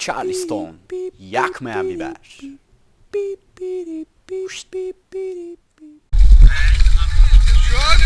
Charleston, yakmayan biber. Şu an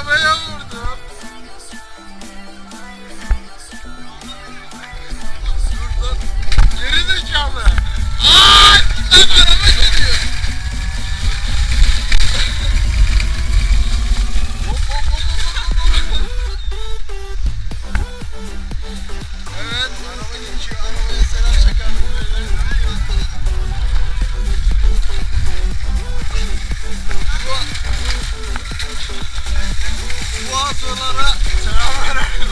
হবে Yolculara selam verelim.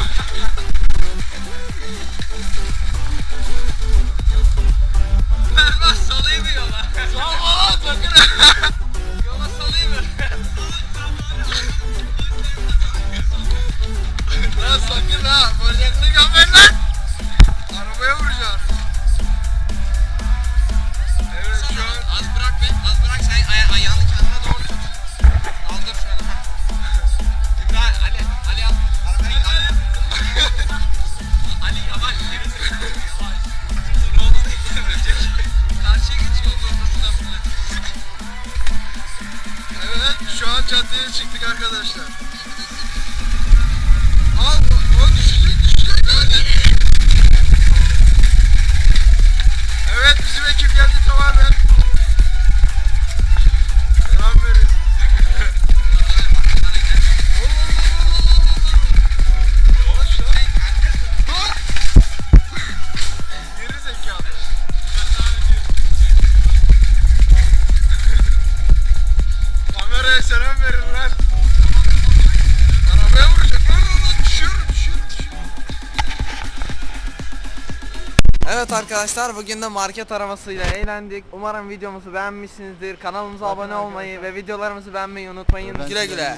Merve salayım yola. Salla lan sakın. yola salayım. lan sakın ha. Bacaklık yukarı çıktık arkadaşlar. Allah, o düşecek, düşecek, öldü. Evet arkadaşlar bugün de market aramasıyla eğlendik. Umarım videomuzu beğenmişsinizdir. Kanalımıza Bakın abone olmayı ve videolarımızı beğenmeyi unutmayın. Güle güle.